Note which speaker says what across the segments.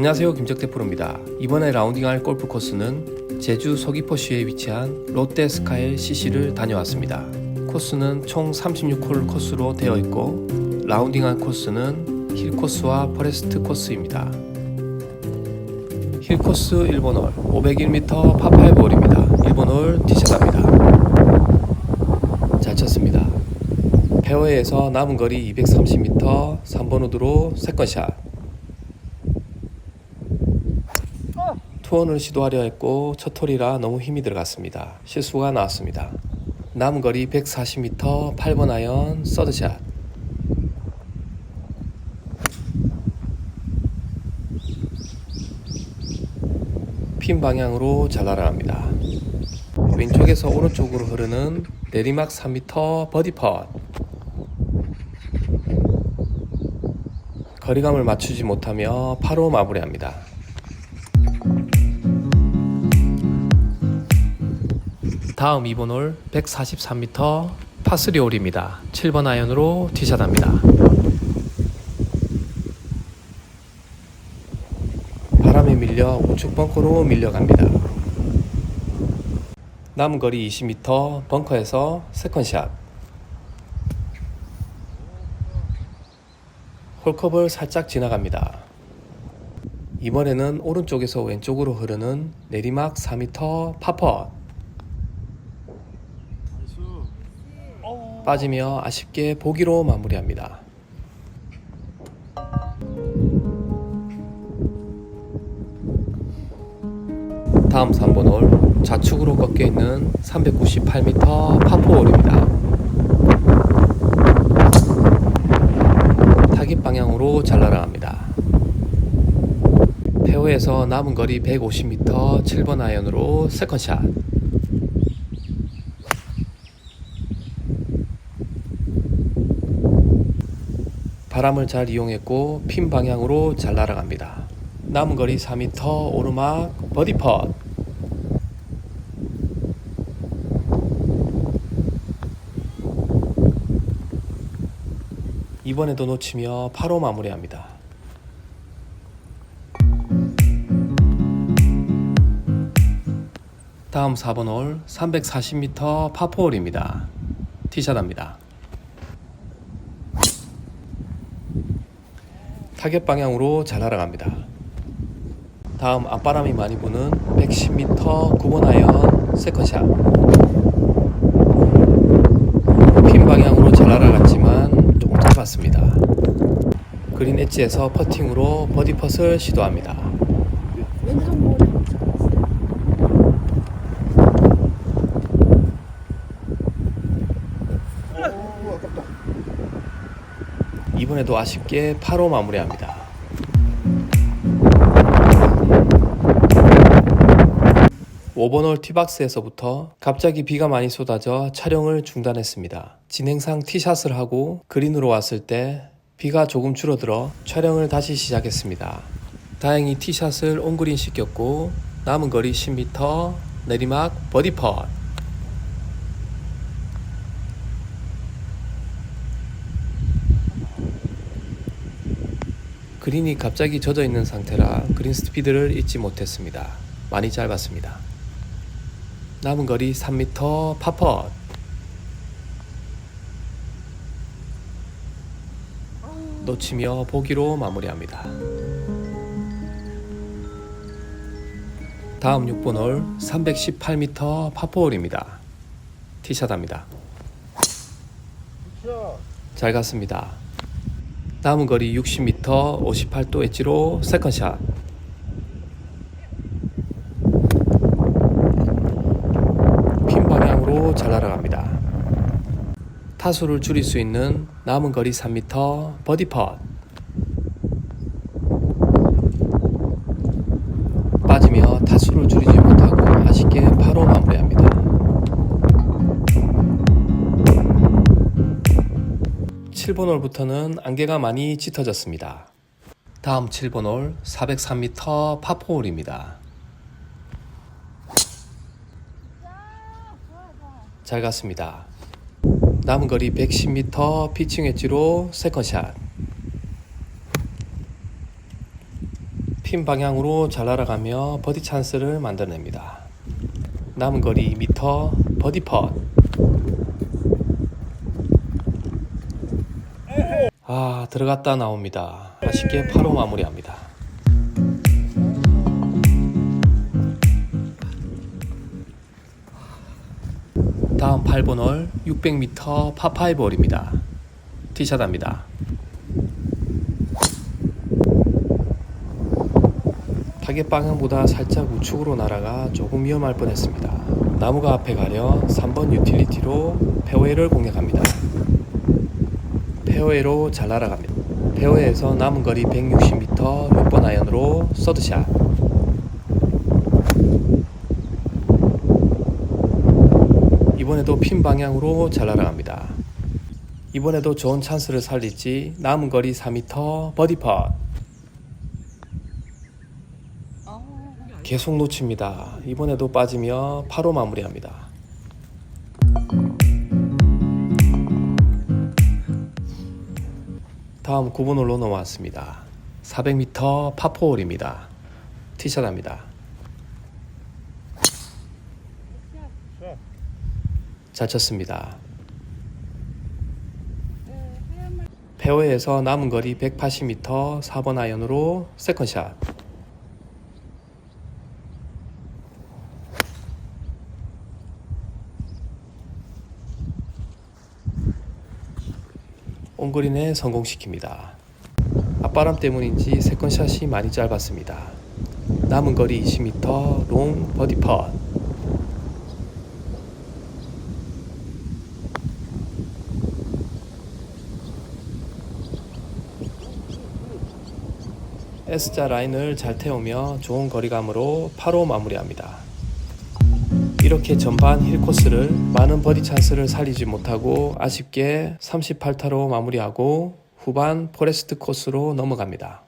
Speaker 1: 안녕하세요 김적태 프로입니다. 이번에 라운딩할 골프 코스는 제주 서귀포시에 위치한 롯데스카이 CC를 다녀왔습니다. 코스는 총 36홀 코스로 되어 있고 라운딩한 코스는 힐 코스와 퍼레스트 코스입니다. 힐 코스 1번 홀 501m 파5 홀입니다. 1번 홀 티샷합니다. 잘 쳤습니다. 페어웨이에서 남은 거리 230m 3번 우드로 세컨샷 투혼을 시도하려 했고 첫 홀이라 너무 힘이 들어갔습니다. 실수가 나왔습니다. 남은 거리 140m 8번 아이언 서드샷 핀 방향으로 잘 날아갑니다. 왼쪽에서 오른쪽으로 흐르는 내리막 3m 버디 펫 거리감을 맞추지 못하며 8호 마무리합니다. 다음 2번 홀 143m 파3 홀입니다. 7번 아이언으로 티샷합니다. 바람에 밀려 우측 벙커로 밀려갑니다. 남은 거리 20m 벙커에서 세컨샷 홀컵을 살짝 지나갑니다. 이번에는 오른쪽에서 왼쪽으로 흐르는 내리막 4m 파퍼 빠지며 아쉽게 보기로 마무리합니다. 다음 3번 홀 좌측으로 꺾여 있는 398m 파포홀입니다. 타깃 방향으로 잘 날아갑니다. 페어에서 남은 거리 150m 7번 아이언으로 세컨샷 바람을 잘 이용했고 핀 방향으로 잘 날아갑니다. 남은 거리 4m 오르막 버디 펫 이번에도 놓치며 8호 마무리합니다. 다음 4번 홀 340m 파포홀입니다. 티샷합니다. 타겟 방향으로 잘 날아갑니다. 다음 앞바람이 많이 부는 110m 9번 아이언 세컨샷 핀 방향으로 잘 날아갔지만 조금 짧았습니다. 그린 엣지에서 퍼팅으로 버디 펫을 시도합니다. 이번에도 아쉽게 8호 마무리합니다. 오번홀 티박스에서부터 갑자기 비가 많이 쏟아져 촬영을 중단했습니다. 진행상 티샷을 하고 그린으로 왔을 때 비가 조금 줄어들어 촬영을 다시 시작했습니다. 다행히 티샷을 온그린 시켰고 남은 거리 10m 내리막 버디 펫 그린이 갑자기 젖어 있는 상태라 그린 스피드를 잊지 못했습니다. 많이 짧았습니다. 남은 거리 3m 파펫 놓치며 보기로 마무리합니다. 다음 6번 홀 318m 파포홀입니다. 티샷합니다. 잘 갔습니다. 남은 거리 60m 58도 엣지로 세컨샷 핀 방향으로 잘 날아갑니다. 타수를 줄일 수 있는 남은 거리 3m 버디 펫 빠지며 타수를 줄이지 못하고 아쉽게 바로 마무리합니다. 칠번 홀부터는 안개가 많이 짙어졌습니다. 다음 7번 홀 403m 파포홀입니다. 잘 갔습니다. 남은 거리 110m 피칭 엣지로 세컨샷 핀 방향으로 잘 날아가며 버디 찬스를 만들어냅니다. 남은 거리 미터 버디 펫. 아 들어갔다 나옵니다. 아쉽게 8호 마무리합니다. 다음 8번 홀 600m 파5 홀입니다. 티샷합니다. 타겟 방향보다 살짝 우측으로 날아가 조금 위험할 뻔했습니다. 나무가 앞에 가려 3번 유틸리티로 페어웨이를 공략합니다. 페어웨이로 잘 날아갑니다. 페어웨이에서 남은 거리 160m 6번 아이언으로 서드샷. 이번에도 핀 방향으로 잘 날아갑니다. 이번에도 좋은 찬스를 살릴지 남은 거리 4m 버디 팟. 계속 놓칩니다. 이번에도 빠지며 8호 마무리합니다. 다음 9번 홀로 넘어왔습니다. 400m 파포홀입니다. 티샷합니다. 잘 쳤습니다. 페어웨이에서 남은 거리 180m 4번 아이언으로 세컨샷. 온그린에 성공시킵니다. 앞바람 때문인지 세컨샷이 많이 짧았습니다. 남은 거리 20m 롱 버디 펫. S자 라인을 잘 태우며 좋은 거리감으로 8호 마무리합니다. 이렇게 전반 힐 코스를 많은 버디 찬스를 살리지 못하고 아쉽게 38타로 마무리하고 후반 포레스트 코스로 넘어갑니다.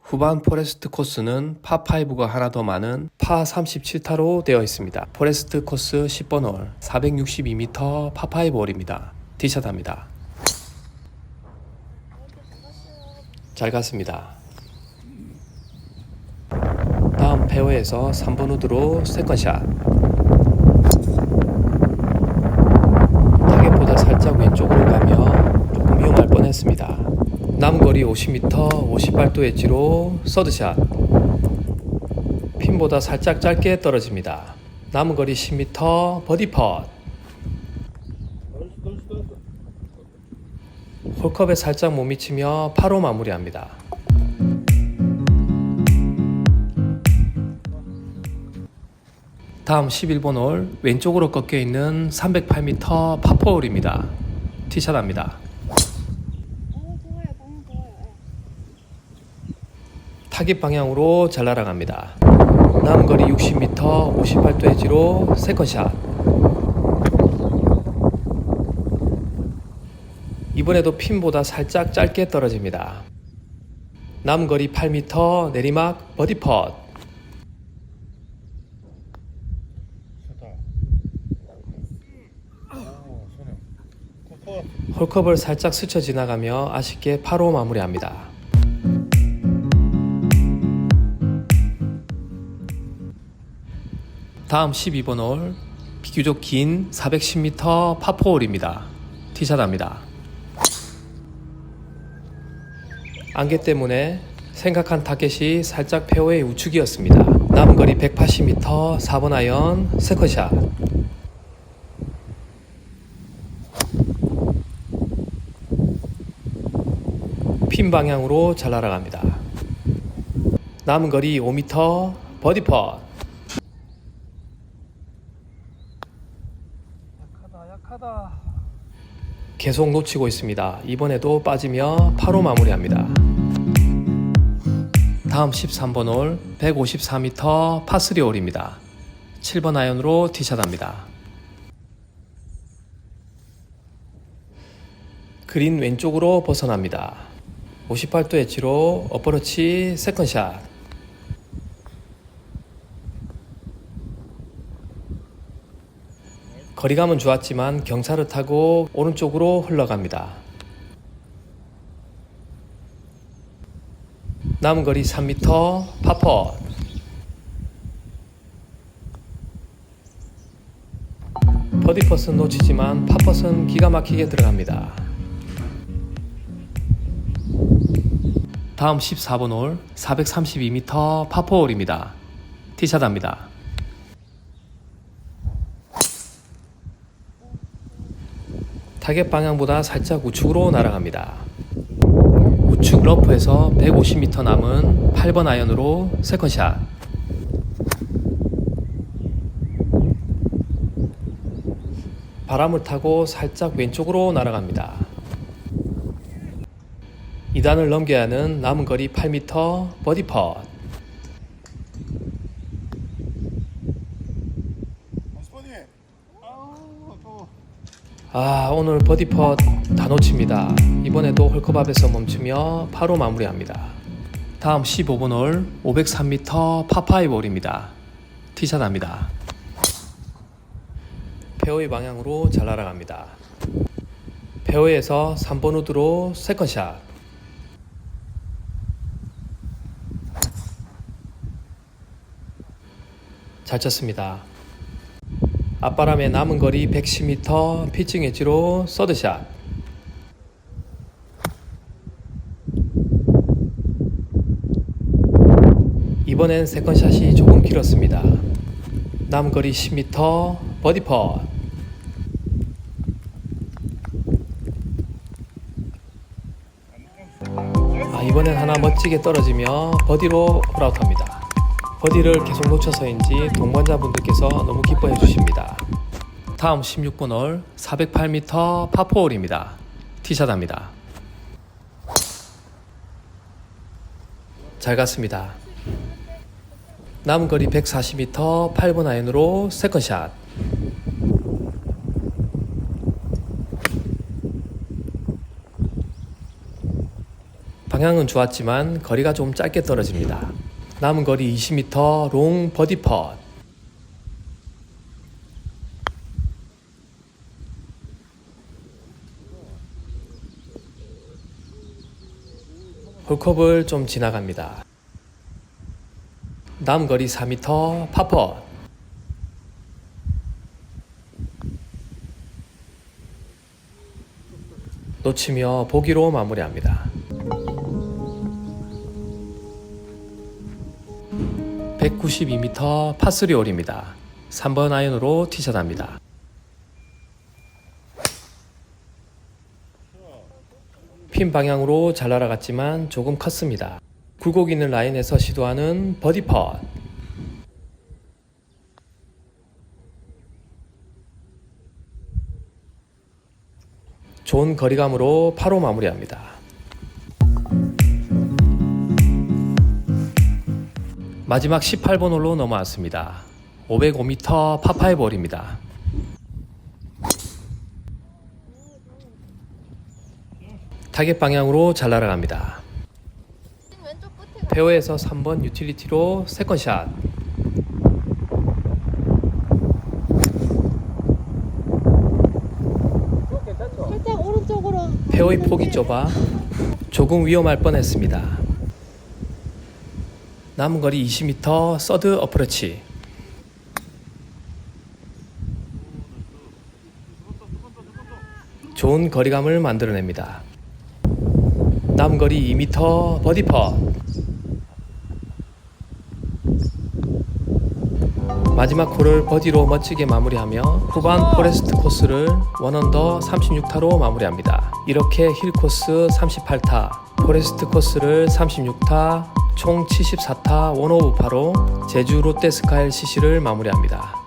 Speaker 1: 후반 포레스트 코스는 파5가 하나 더 많은 파 37타로 되어 있습니다. 포레스트 코스 10번 홀 462m 파5 홀입니다. 티샷합니다. 잘 갔습니다. 다음 페어에서 3번 우드로 세컨샷. 타겟보다 살짝 왼 쪽으로 가며 조금 위험할 뻔했습니다. 남은 거리 50m 58도 엣지로 서드샷. 핀보다 살짝 짧게 떨어집니다. 남은 거리 10m 버디 펫. 홀컵에 살짝 못 미치며 8호 마무리합니다. 다음 11번 홀 왼쪽으로 꺾여 있는 308m 파포홀입니다. 티샷합니다. 타깃 방향으로 잘 날아갑니다. 남은 거리 60m 58도 엣지로 세컨샷. 이번에도 핀보다 살짝 짧게 떨어집니다. 남은 거리 8m 내리막 버디 펫.
Speaker 2: 좋다. 오, 손에. 코코.
Speaker 1: 홀컵을 살짝 스쳐 지나가며 아쉽게 8호 마무리합니다. 다음 12번 홀 비교적 긴 410m 파포홀입니다. 티샷합니다. 안개 때문에 생각한 타겟이 살짝 페어웨이 우측이었습니다. 남은 거리 180m 4번 아이언 세컨샷. 핀 방향으로 잘 날아갑니다. 남은 거리 5m 버디 펫.
Speaker 2: 약하다, 약하다.
Speaker 1: 계속 놓치고 있습니다. 이번에도 빠지며 8호 마무리합니다. 다음 13번 홀 154m 파3 홀입니다. 7번 아이언으로 티샷합니다. 그린 왼쪽으로 벗어납니다. 58도 엣지로 어퍼러치 세컨샷. 거리감은 좋았지만 경사를 타고 오른쪽으로 흘러갑니다. 남은 거리 3m 파퍼 버디 퍼스는 놓치지만 파퍼스는 기가 막히게 들어갑니다. 다음 14번 홀 432m 파포홀입니다. 티샷합니다. 타겟 방향보다 살짝 우측으로 날아갑니다. 우측 러프에서 150m 남은 8번 아이언으로 세컨샷. 바람을 타고 살짝 왼쪽으로 날아갑니다. 2단을 넘겨야 하는 남은 거리 8m 버디 펫.
Speaker 2: 아
Speaker 1: 오늘 버디 펫다 놓칩니다. 이번에도 홀컵앞에서 멈추며 파로 마무리합니다. 다음 15번 홀 503m 파5 홀입니다. 티샷 합니다. 페어웨이 방향으로 잘 날아갑니다. 페어웨이에서 3번 우드로 세컨샷. 잘 쳤습니다. 앞바람에 남은 거리 110m 피칭 엣지로 서드샷. 이번엔 세컨샷이 조금 길었습니다. 남은 거리 10m 버디 펫. 아, 이번엔 하나 멋지게 떨어지며 버디로 홀아웃합니다. 버디를 계속 놓쳐서인지 동반자분들께서 너무 기뻐해 주십니다. 다음 16번 홀 408m 파포홀입니다. 티샷합니다. 잘 갔습니다. 남은 거리 140m 8번 아이언으로 세컨샷. 방향은 좋았지만 거리가 좀 짧게 떨어집니다. 남은 거리 20m 롱 버디 펫. 홀컵을 좀 지나갑니다. 남은 거리 4m 파펫. 놓치며 보기로 마무리합니다. 192m 파3 홀입니다. 3번 아이언으로 티샷합니다. 핀 방향으로 잘 날아갔지만 조금 컸습니다. 굴곡 있는 라인에서 시도하는 버디 펫. 좋은 거리감으로 파로 마무리합니다. 마지막 18번 홀로 넘어왔습니다. 505m 파5 홀입니다. 타겟 방향으로 잘 날아갑니다. 페어에서 3번 유틸리티로 세컨샷. 페어의 폭이 좁아 조금 위험할 뻔했습니다. 남은 거리 20m 서드 어프로치. 좋은 거리감을 만들어냅니다. 남은 거리 2m 버디 펫. 마지막 홀을 버디로 멋지게 마무리하며 후반 포레스트 코스를 원언더 36타로 마무리합니다. 이렇게 힐 코스 38타, 포레스트 코스를 36타, 총 74타 원오브 파로 제주 롯데스카일 CC를 마무리합니다.